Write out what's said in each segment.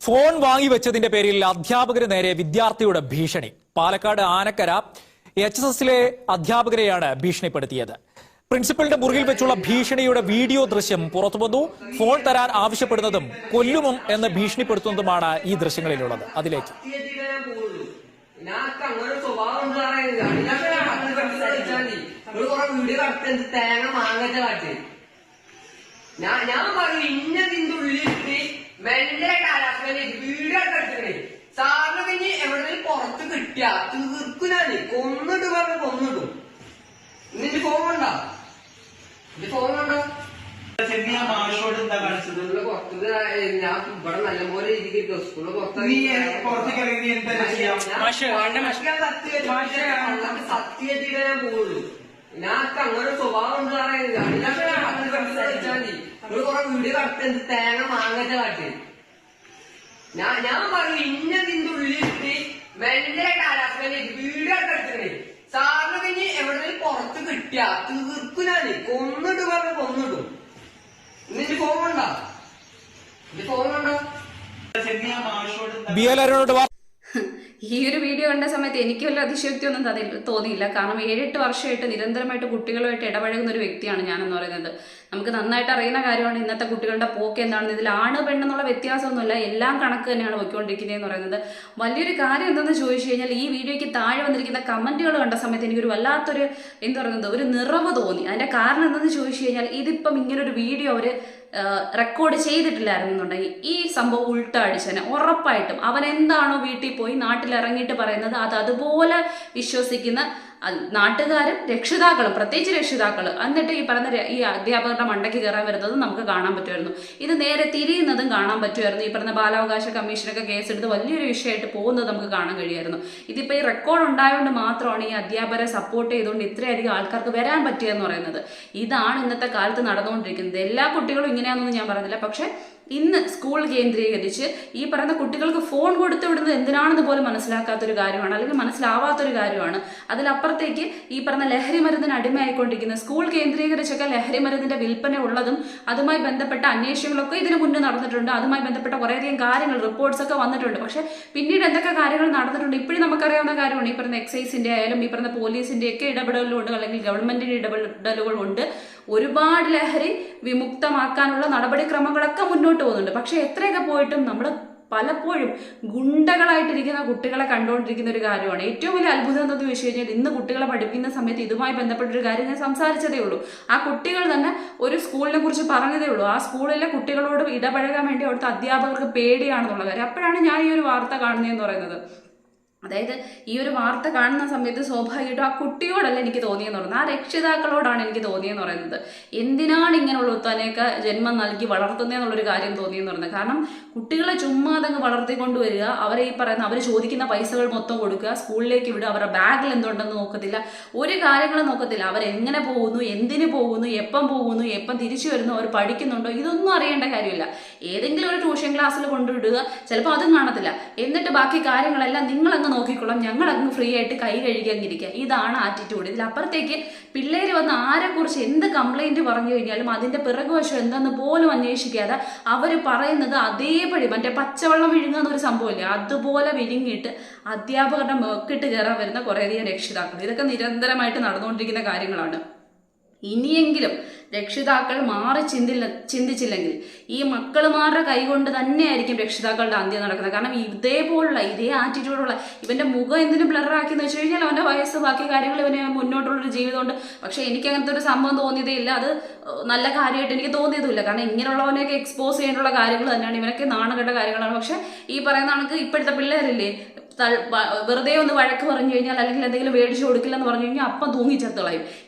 Phone വാങ്ങിവെച്ചതിന്റെ പേരിൽ അധ്യാപകന് നേരെ വിദ്യാർത്ഥിയുടെ ഭീഷണി. പാലക്കാട് ആനക്കര എച്ച് എസ് എസിലെ അധ്യാപകരെയാണ് ഭീഷണിപ്പെടുത്തിയത്. പ്രിൻസിപ്പലിന്റെ മുറിയിൽ വെച്ചുള്ള ഭീഷണിയുടെ വീഡിയോ ദൃശ്യം പുറത്തുവന്നു ഫോൺ തരാൻ ആവശ്യപ്പെടുന്നതും കൊല്ലുമും എന്ന് ഭീഷണിപ്പെടുത്തുന്നതുമാണ് ഈ ദൃശ്യങ്ങളിലുള്ളത്. അതിലേക്ക്. ഞാൻ പറഞ്ഞു ഇന്നതിന്റെ ഉള്ളിൽ ഞാൻ ഞാൻ ഞാൻ മെല്ലെ വീഡിയോ എടുത്തിട്ടേ സാറിന് പിന്നെ എവിടെയും പുറത്ത് കിട്ടിയ തീർക്കുനാണ് കൊന്നിട്ട് പറഞ്ഞ് കൊന്നിട്ടു നിന്റെ ഫോൺ ഉണ്ടോ? നിന്റെ ഫോൺ ഉണ്ടോ? സ്കൂളിൽ പുറത്ത് ഞാൻ ഇവിടെ നല്ലപോലെ രീതിക്ക് സ്കൂളിൽ പുറത്ത് സത്യമായിട്ട് ഞാൻ അങ്ങനെ സ്വഭാവം ഉണ്ട് പറയുന്നത് മതി നിങ്ങൾ കുറെ വീഡിയോ കടത്തി തേങ്ങ മാങ്ങറ്റ കാട്ടി ഞാൻ ഞാൻ പറയും ഇന്ന നിന്റെ ഉള്ളിലിട്ട് വെള്ള കാലാവസ്ഥ വീഡിയോ എടുത്തിട്ടേ സാറിന് പിന്നെ എവിടെ പുറത്ത് കിട്ടിയ തീർക്കുനാണ് കൊന്നിട്ട് പറഞ്ഞു കൊന്നിടും. നിന്റെ ഫോൺ ഉണ്ടോ? നിന്റെ ഫോൺ ഉണ്ടോ? ബി എൽ അരുണോട് വാ- ഈ ഒരു വീഡിയോ കണ്ട സമയത്ത് എനിക്ക് വല്ല അതിശയോക്തിയൊന്നും തതി- തോന്നിയില്ല. കാരണം ഏഴെട്ട് വർഷമായിട്ട് നിരന്തരമായിട്ട് കുട്ടികളുമായിട്ട് ഇടപഴകുന്ന ഒരു വ്യക്തിയാണ് ഞാനെന്ന് പറയുന്നത്. നമുക്ക് നന്നായിട്ട് അറിയുന്ന കാര്യമാണ് ഇന്നത്തെ കുട്ടികളുടെ പോക്ക് എന്താണെന്ന്. ഇതിൽ ആണ് പെണ്ണെന്നുള്ള വ്യത്യാസമൊന്നുമില്ല. എല്ലാം കണക്ക് തന്നെയാണ് പോയിക്കൊണ്ടിരിക്കുന്നതെന്ന് പറയുന്നത്. വലിയൊരു കാര്യം എന്തെന്ന് ചോദിച്ചു കഴിഞ്ഞാൽ ഈ വീഡിയോയ്ക്ക് താഴെ വന്നിരിക്കുന്ന കമന്റുകൾ കണ്ട സമയത്ത് എനിക്കൊരു വല്ലാത്തൊരു എന്താ പറയുന്നത് ഒരു നിറവ് തോന്നി. അതിന്റെ കാരണം എന്തെന്ന് ചോദിച്ചു കഴിഞ്ഞാൽ ഇതിപ്പം ഇങ്ങനൊരു വീഡിയോ അവർ റെക്കോർഡ് ചെയ്തിട്ടില്ലായിരുന്നുണ്ടെങ്കിൽ ഈ സംഭവം ഉൾട്ട അടിച്ചനെ ഉറപ്പായിട്ടും അവൻ എന്താണോ വീട്ടിൽ പോയി നാട്ടിൽ ഇറങ്ങിയിട്ട് പറയുന്നത് അത് അതുപോലെ വിശ്വസിക്കുന്ന നാട്ടുകാരും രക്ഷിതാക്കളും പ്രത്യേകിച്ച് രക്ഷിതാക്കൾ എന്നിട്ട് ഈ പറഞ്ഞ ഈ അധ്യാപകരുടെ മണ്ടയ്ക്ക് കയറാൻ വരുന്നത് നമുക്ക് കാണാൻ പറ്റുമായിരുന്നു. ഇത് നേരെ തിരിയുന്നതും കാണാൻ പറ്റുമായിരുന്നു. ഈ പറഞ്ഞ ബാലാവകാശ കമ്മീഷനൊക്കെ കേസെടുത്ത് വലിയൊരു വിഷയമായിട്ട് പോകുന്നത് നമുക്ക് കാണാൻ കഴിയായിരുന്നു. ഇതിപ്പോൾ ഈ റെക്കോർഡ് ഉണ്ടായതുകൊണ്ട് മാത്രമാണ് ഈ അധ്യാപകരെ സപ്പോർട്ട് ചെയ്തുകൊണ്ട് ഇത്രയധികം ആൾക്കാർക്ക് വരാൻ പറ്റിയെന്ന് പറയുന്നത്. ഇതാണ് ഇന്നത്തെ കാലത്ത് നടന്നുകൊണ്ടിരിക്കുന്നത്. എല്ലാ കുട്ടികളും ഇങ്ങനെയാണെന്നൊന്നും ഞാൻ പറഞ്ഞില്ല. പക്ഷേ ഇന്ന് സ്കൂൾ കേന്ദ്രീകരിച്ച് ഈ പറയുന്ന കുട്ടികൾക്ക് ഫോൺ കൊടുത്തു വിടുന്നത് എന്തിനാണെന്ന് പോലും മനസ്സിലാക്കാത്തൊരു കാര്യമാണ് അല്ലെങ്കിൽ മനസ്സിലാവാത്തൊരു കാര്യമാണ്. അതിലപ്പുറത്തേക്ക് ഈ പറഞ്ഞ ലഹരി മരുന്നിന് അടിമയായിക്കൊണ്ടിരിക്കുന്ന സ്കൂൾ കേന്ദ്രീകരിച്ചൊക്കെ ലഹരി മരുന്നിന്റെ വിൽപ്പന ഉള്ളതും അതുമായി ബന്ധപ്പെട്ട അന്വേഷണങ്ങളൊക്കെ ഇതിനു മുന്നേ നടന്നിട്ടുണ്ട്. അതുമായി ബന്ധപ്പെട്ട കുറേയധികം കാര്യങ്ങൾ റിപ്പോർട്ട്സ് ഒക്കെ വന്നിട്ടുണ്ട്. പക്ഷെ പിന്നീട് എന്തൊക്കെ കാര്യങ്ങൾ നടന്നിട്ടുണ്ട്? ഇപ്പോഴും നമുക്കറിയാവുന്ന കാര്യമാണ്. ഈ പറഞ്ഞ എക്സൈസിന്റെ ആയാലും ഈ പറഞ്ഞ പോലീസിന്റെ ഒക്കെ ഇടപെടലുണ്ട് അല്ലെങ്കിൽ ഗവൺമെന്റിന്റെ ഇടപെടലുകളുണ്ട് ഒരുപാട് ലഹരി വിമുക്തമാക്കാനുള്ള നടപടിക്രമങ്ങളൊക്കെ മുന്നോട്ട് പോകുന്നുണ്ട്. പക്ഷെ എത്രയൊക്കെ പോയിട്ടും നമ്മൾ പലപ്പോഴും ഗുണ്ടകളായിട്ടിരിക്കുന്ന കുട്ടികളെ കണ്ടുകൊണ്ടിരിക്കുന്ന ഒരു കാര്യമാണ്. ഏറ്റവും വലിയ അത്ഭുതം എന്തെന്ന് ചോദിച്ചു കഴിഞ്ഞാൽ ഇന്ന് കുട്ടികളെ പഠിപ്പിക്കുന്ന സമയത്ത് ഇതുമായി ബന്ധപ്പെട്ട ഒരു കാര്യം ഞാൻ സംസാരിച്ചതേ ഉള്ളൂ. ആ കുട്ടികൾ തന്നെ ഒരു സ്കൂളിനെ കുറിച്ച് പറഞ്ഞതേ ഉള്ളൂ. ആ സ്കൂളിലെ കുട്ടികളോട് ഇടപഴകാൻ വേണ്ടി അവിടുത്തെ അധ്യാപകർക്ക് പേടിയാണെന്നുള്ള കാര്യം. അപ്പോഴാണ് ഞാൻ ഈ ഒരു വാർത്ത കാണുന്നതെന്ന് പറയുന്നത്. അതായത് ഈ ഒരു വാർത്ത കാണുന്ന സമയത്ത് സ്വാഭാവികമായിട്ടും ആ കുട്ടിയോടല്ല എനിക്ക് തോന്നിയെന്ന് പറയുന്നത്. ആ രക്ഷിതാക്കളോടാണ് എനിക്ക് തോന്നിയെന്ന് പറയുന്നത്. എന്തിനാണ് ഇങ്ങനെയുള്ള ഒത്താനെയൊക്കെ ജന്മം നൽകി വളർത്തുന്നതെന്നുള്ളൊരു കാര്യം തോന്നിയെന്ന് പറയുന്നത്. കാരണം കുട്ടികളെ ചുമ്മാ അതങ്ങ് വളർത്തിക്കൊണ്ട് വരിക അവരെ ഈ പറയുന്ന അവർ ചോദിക്കുന്ന പൈസകൾ മൊത്തം കൊടുക്കുക സ്കൂളിലേക്ക് വിടുക അവരുടെ ബാഗിൽ എന്തുണ്ടെന്ന് നോക്കത്തില്ല ഒരു കാര്യങ്ങളും നോക്കത്തില്ല. അവരെങ്ങനെ പോകുന്നു എന്തിനു പോകുന്നു എപ്പം പോകുന്നു എപ്പം തിരിച്ചു വരുന്നു അവർ പഠിക്കുന്നുണ്ടോ ഇതൊന്നും അറിയേണ്ട കാര്യമില്ല. ഏതെങ്കിലും ഒരു ട്യൂഷൻ ക്ലാസ്സിൽ കൊണ്ടുവിടുക ചിലപ്പോൾ അതും കാണത്തില്ല. എന്നിട്ട് ബാക്കി കാര്യങ്ങളെല്ലാം നിങ്ങൾ അങ്ങ് നോക്കിക്കോളാം. ഞങ്ങൾ അങ്ങ് ഫ്രീ ആയിട്ട് കൈ കഴുകി അങ്ങിരിക്കുക ഇതാണ് ആറ്റിറ്റ്യൂഡ് ഇതിലപ്പുറത്തേക്ക് പിള്ളേർ വന്ന് ആരെക്കുറിച്ച് എന്ത് കംപ്ലൈന്റ് പറഞ്ഞു കഴിഞ്ഞാലും അതിന്റെ പിറകുവശം എന്തെന്ന് പോലും അന്വേഷിക്കാതെ അവർ പറയുന്നത് അതേപടി. മറ്റേ പച്ചവെള്ളം വിഴുങ്ങുന്ന ഒരു സംഭവമില്ലേ? അതുപോലെ വിഴുങ്ങിയിട്ട് അധ്യാപകരുടെ മേക്കിട്ട് കയറാൻ വരുന്ന കുറേയധികം രക്ഷിതാക്കൾ. ഇതൊക്കെ നിരന്തരമായിട്ട് നടന്നുകൊണ്ടിരിക്കുന്ന കാര്യങ്ങളാണ്. ഇനിയെങ്കിലും രക്ഷിതാക്കൾ മാറി ചിന്തില്ല ചിന്തിച്ചില്ലെങ്കിൽ ഈ മക്കളുമാരുടെ കൈകൊണ്ട് തന്നെയായിരിക്കും രക്ഷിതാക്കളുടെ അന്ത്യം നടക്കുന്നത്. കാരണം ഇതേപോലുള്ള ഇതേ ആറ്റിറ്റ്യൂഡുള്ള ഇവന്റെ മുഖം എന്തിനും ബ്ലറാക്കി എന്ന് വെച്ച് കഴിഞ്ഞാൽ അവന്റെ വയസ്സ് ബാക്കി കാര്യങ്ങൾ ഇവന് മുന്നോട്ടുള്ളൊരു ജീവിതമുണ്ട്. പക്ഷെ എനിക്ക് അങ്ങനത്തെ ഒരു സംഭവം തോന്നിയതേ ഇല്ല അത് നല്ല കാര്യമായിട്ട് എനിക്ക് തോന്നിയതുമില്ല. കാരണം ഇങ്ങനെയുള്ളവനെയൊക്കെ എക്സ്പോസ് ചെയ്യാനുള്ള കാര്യങ്ങൾ തന്നെയാണ്. ഇവനൊക്കെ നാണകെട്ട കാര്യങ്ങളാണ്. പക്ഷെ ഈ പറയുന്ന കണക്ക് ഇപ്പോഴത്തെ പിള്ളേരില്ലേ? വെറുതെ ഒന്ന് വഴക്ക് പറഞ്ഞു കഴിഞ്ഞാൽ അല്ലെങ്കിൽ എന്തെങ്കിലും മേടിച്ചു കൊടുക്കില്ലെന്ന് പറഞ്ഞു കഴിഞ്ഞാൽ അപ്പം തൂങ്ങി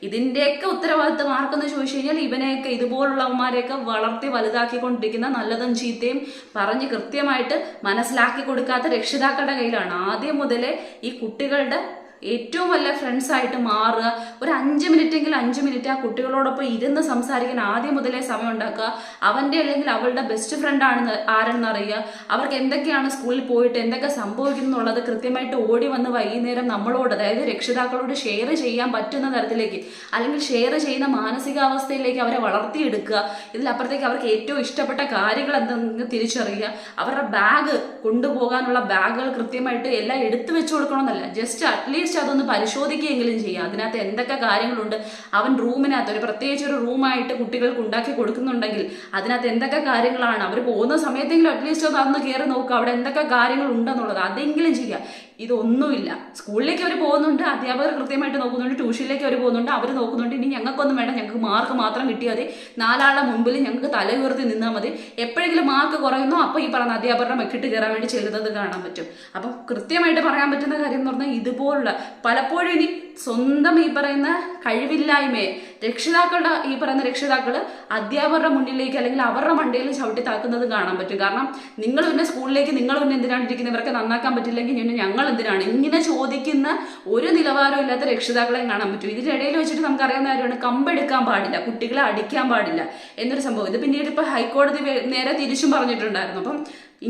ഇതിന്റെയൊക്കെ ഉത്തരവാദിത്തം ആർക്കെന്ന് ചോദിച്ചു കഴിഞ്ഞാൽ ഇവനെയൊക്കെ ഇതുപോലുള്ളവന്മാരെയൊക്കെ വളർത്തി വലുതാക്കിക്കൊണ്ടിരിക്കുന്ന നല്ലതും ചീത്തയും പറഞ്ഞ് കൃത്യമായിട്ട് മനസ്സിലാക്കി കൊടുക്കാത്ത രക്ഷിതാക്കളുടെ കയ്യിലാണ്. ആദ്യം മുതലേ ഈ കുട്ടികളുടെ ഏറ്റവും ഫ്രണ്ട്സ് ആയിട്ട് മാറുക. ഒരു അഞ്ച് മിനിറ്റെങ്കിലും അഞ്ച് മിനിറ്റ് ആ കുട്ടികളോടൊപ്പം ഇരുന്ന് സംസാരിക്കാൻ ആദ്യം മുതലേ സമയം ഉണ്ടാക്കുക. അവന്റെ അല്ലെങ്കിൽ അവളുടെ ബെസ്റ്റ് ഫ്രണ്ട് ആണെന്ന് ആരെന്ന് അറിയുക അവർക്ക് എന്തൊക്കെയാണ് സ്കൂളിൽ പോയിട്ട് എന്തൊക്കെ സംഭവിക്കുന്നു എന്നുള്ളത് കൃത്യമായിട്ട് ഓടി വന്ന് വൈകുന്നേരം നമ്മളോട് അതായത് രക്ഷിതാക്കളോട് ഷെയർ ചെയ്യാൻ പറ്റുന്ന തരത്തിലേക്ക് അല്ലെങ്കിൽ ഷെയർ ചെയ്യുന്ന മാനസികാവസ്ഥയിലേക്ക് അവരെ വളർത്തിയെടുക്കുക. ഇതിലപ്പുറത്തേക്ക് അവർക്ക് ഏറ്റവും ഇഷ്ടപ്പെട്ട കാര്യങ്ങൾ എന്തെന്ന് തിരിച്ചറിയുക. അവരുടെ ബാഗ് കൊണ്ടുപോകാനുള്ള ബാഗുകൾ കൃത്യമായിട്ട് എല്ലാം എടുത്തു വെച്ചു കൊടുക്കണമെന്നല്ല. ജസ്റ്റ് അറ്റ്ലീസ്റ്റ് അതൊന്ന് പരിശോധിക്കുകയെങ്കിലും ചെയ്യുക അതിനകത്ത് എന്തൊക്കെ കാര്യങ്ങളുണ്ട്? അവൻ റൂമിനകത്ത് ഒരു പ്രത്യേകിച്ച് ഒരു റൂമായിട്ട് കുട്ടികൾക്ക് ഉണ്ടാക്കി കൊടുക്കുന്നുണ്ടെങ്കിൽ അതിനകത്ത് എന്തൊക്കെ കാര്യങ്ങളാണ്? അവർ പോകുന്ന സമയത്തെങ്കിലും അറ്റ്ലീസ്റ്റ് ഒന്ന് കയറി നോക്കുക അവിടെ എന്തൊക്കെ കാര്യങ്ങൾ ഉണ്ടെന്നുള്ളത് അതെങ്കിലും ചെയ്യുക ഇതൊന്നുമില്ല. സ്കൂളിലേക്ക് അവർ പോകുന്നുണ്ട് അധ്യാപകർ കൃത്യമായിട്ട് നോക്കുന്നുണ്ട് ട്യൂഷനിലേക്ക് അവർ പോകുന്നുണ്ട് അവർ നോക്കുന്നുണ്ട്. ഇനി ഞങ്ങൾക്കൊന്നും വേണ്ട ഞങ്ങൾക്ക് മാർക്ക് മാത്രം കിട്ടിയാൽ മതി. നാലാളുടെ മുമ്പിൽ ഞങ്ങൾക്ക് തല ഉയർത്തി നിന്നാൽ മതി. എപ്പോഴെങ്കിലും മാർക്ക് കുറയുന്നോ അപ്പോൾ ഈ പറഞ്ഞ അധ്യാപകരുടെ മെക്കിട്ട് കയറാൻ വേണ്ടി ചെല്ലുന്നത് കാണാൻ പറ്റും. അപ്പം കൃത്യമായിട്ട് പറയാൻ പറ്റുന്ന കാര്യം എന്ന് പറഞ്ഞാൽ ഇതുപോലുള്ള പലപ്പോഴും ഇനി സ്വന്തം ഈ പറയുന്ന കഴിവില്ലായ്മയെ രക്ഷിതാക്കളുടെ ഈ പറയുന്ന രക്ഷിതാക്കൾ അധ്യാപകരുടെ മുന്നിലേക്ക് അല്ലെങ്കിൽ അവരുടെ മണ്ടയിൽ ചവിട്ടി താക്കുന്നത് കാണാൻ പറ്റും. കാരണം നിങ്ങൾ പിന്നെ സ്കൂളിലേക്ക് നിങ്ങൾ പിന്നെ എന്തിനാണ് ഇരിക്കുന്നത് ഇവർക്ക് നന്നാക്കാൻ പറ്റില്ലെങ്കിൽ പിന്നെ ഞങ്ങൾ എന്തിനാണ്? ഇങ്ങനെ ചോദിക്കുന്ന ഒരു നിലവാരവും ഇല്ലാത്ത രക്ഷിതാക്കളെയും കാണാൻ പറ്റും. ഇതിനിടയിൽ വെച്ചിട്ട് നമുക്കറിയാവുന്ന കാര്യമാണ് കമ്പെടുക്കാൻ പാടില്ല കുട്ടികളെ അടിക്കാൻ പാടില്ല എന്നൊരു സംഭവം. ഇത് പിന്നീട് ഇപ്പോൾ ഹൈക്കോടതി നേരെ തിരിച്ചും പറഞ്ഞിട്ടുണ്ടായിരുന്നു. അപ്പം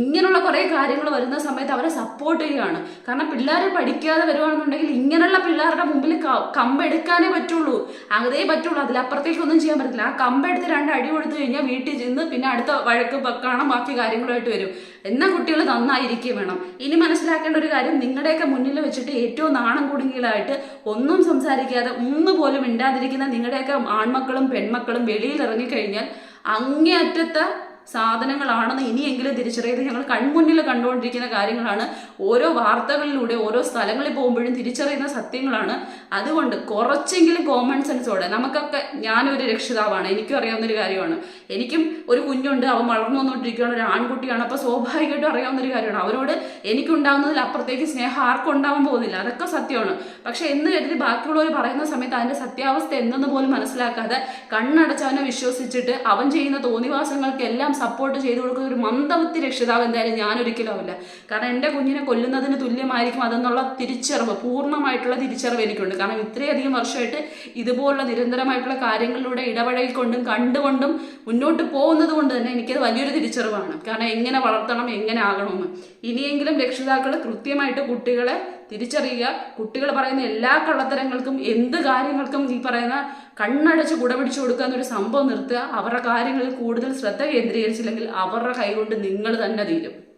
ഇങ്ങനെയുള്ള കുറേ കാര്യങ്ങൾ വരുന്ന സമയത്ത് അവരെ സപ്പോർട്ട് ചെയ്യുകയാണ്. കാരണം പിള്ളേർ പഠിക്കാതെ വരുവാണെന്നുണ്ടെങ്കിൽ ഇങ്ങനെയുള്ള പിള്ളേരുടെ മുമ്പിൽ കമ്പെടുക്കാനേ പറ്റുള്ളൂ. അതേ പറ്റുള്ളൂ. അതിലപ്പുറത്തേക്കൊന്നും ചെയ്യാൻ പറ്റില്ല ആ കമ്പെടുത്ത് രണ്ട് അടി കൊടുത്തു കഴിഞ്ഞാൽ വീട്ടിൽ ചെന്ന് പിന്നെ അടുത്ത വഴക്ക് കാണാൻ ബാക്കി കാര്യങ്ങളുമായിട്ട് വരും. എന്നാൽ കുട്ടികൾ നന്നായിരിക്കും വേണം. ഇനി മനസ്സിലാക്കേണ്ട ഒരു കാര്യം നിങ്ങളുടെയൊക്കെ മുന്നിൽ വെച്ചിട്ട് ഏറ്റവും നാണം കുടുങ്ങികളായിട്ട് ഒന്നും സംസാരിക്കാതെ ഒന്ന് പോലും ഇണ്ടാതിരിക്കുന്ന നിങ്ങളുടെയൊക്കെ ആൺമക്കളും പെൺമക്കളും വെളിയിൽ ഇറങ്ങിക്കഴിഞ്ഞാൽ അങ്ങേയറ്റത്തെ സാധനങ്ങളാണെന്ന് ഇനിയെങ്കിലും തിരിച്ചറിയത് ഞങ്ങൾ കൺമുന്നിൽ കണ്ടുകൊണ്ടിരിക്കുന്ന കാര്യങ്ങളാണ്. ഓരോ വാർത്തകളിലൂടെ ഓരോ സ്ഥലങ്ങളിൽ പോകുമ്പോഴും തിരിച്ചറിയുന്ന സത്യങ്ങളാണ്. അതുകൊണ്ട് കുറച്ചെങ്കിലും കോമൺ സെൻസോടെ നമുക്കൊക്കെ ഞാനൊരു രക്ഷിതാവാണ് എനിക്കും അറിയാവുന്നൊരു കാര്യമാണ്. എനിക്കും ഒരു കുഞ്ഞുണ്ട് അവൻ വളർന്നു വന്നുകൊണ്ടിരിക്കുകയാണ് ഒരു ആൺകുട്ടിയാണ് അപ്പോൾ സ്വാഭാവികമായിട്ടും അറിയാവുന്നൊരു കാര്യമാണ്. അവരോട് എനിക്കുണ്ടാവുന്നതിൽ അപ്പുറത്തേക്ക് സ്നേഹം ആർക്കും ഉണ്ടാവാൻ പോകുന്നില്ല. അതൊക്കെ സത്യമാണ്. പക്ഷേ എന്ന് കരുതി ബാക്കിയുള്ളവർ പറയുന്ന സമയത്ത് അതിന്റെ സത്യാവസ്ഥ എന്തെന്ന് പോലും മനസ്സിലാക്കാതെ കണ്ണടച്ചവനെ വിശ്വസിച്ചിട്ട് അവൻ ചെയ്യുന്ന തോന്നിവാസങ്ങൾക്കെല്ലാം സപ്പോർട്ട് ചെയ്തു കൊടുക്കുന്ന ഒരു മന്ദബുദ്ധി രക്ഷിതാവ് എന്തായാലും ഞാനൊരിക്കലും അല്ല കാരണം എന്റെ കുഞ്ഞിനെ കൊല്ലുന്നതിന് തുല്യമായിരിക്കും അതെന്നുള്ള തിരിച്ചറിവ് പൂർണമായിട്ടുള്ള തിരിച്ചറിവ് എനിക്കുണ്ട്. കാരണം ഇത്രയധികം വർഷമായിട്ട് ഇതുപോലുള്ള നിരന്തരമായിട്ടുള്ള കാര്യങ്ങളിലൂടെ ഇടപഴകിക്കൊണ്ടും കണ്ടുകൊണ്ടും മുന്നോട്ട് പോകുന്നത് കൊണ്ട് തന്നെ എനിക്കത് വലിയൊരു തിരിച്ചറിവാണ്. കാരണം എങ്ങനെ വളർത്തണം എങ്ങനെ ആകണമെന്ന്. ഇനിയെങ്കിലും രക്ഷിതാക്കൾ കൃത്യമായിട്ട് കുട്ടികളെ തിരിച്ചറിയുക. കുട്ടികൾ പറയുന്ന എല്ലാ കള്ളത്തരങ്ങൾക്കും എന്ത് കാര്യങ്ങൾക്കും ഈ പറയുന്ന കണ്ണടച്ച് കുടപിടിച്ചു കൊടുക്കുക എന്നൊരു സംഭവം നിർത്തുക. അവരുടെ കാര്യങ്ങളിൽ കൂടുതൽ ശ്രദ്ധ കേന്ദ്രീകരിച്ചില്ലെങ്കിൽ അവരുടെ കൈകൊണ്ട് നിങ്ങൾ തന്നെ തീരും.